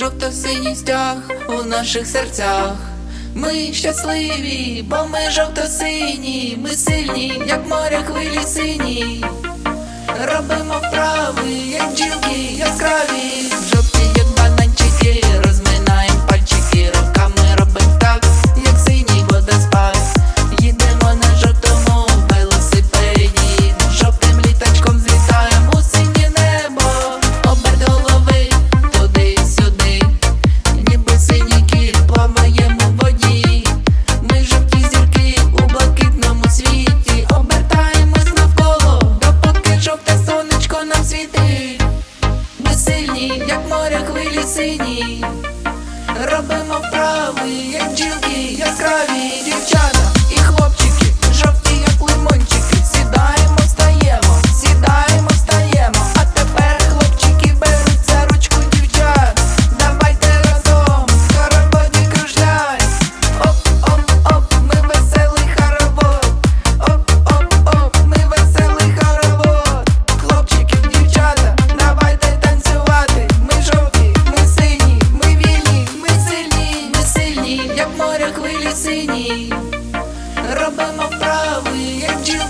Жовто-синій стяг у наших серцях. Ми щасливі, бо ми жовто-сині, ми сильні, як моря, хвилі сині. Робимо вправи, як джілки яскраві. моря хвилі сині, робимо вправу. but my brother, we ain't you.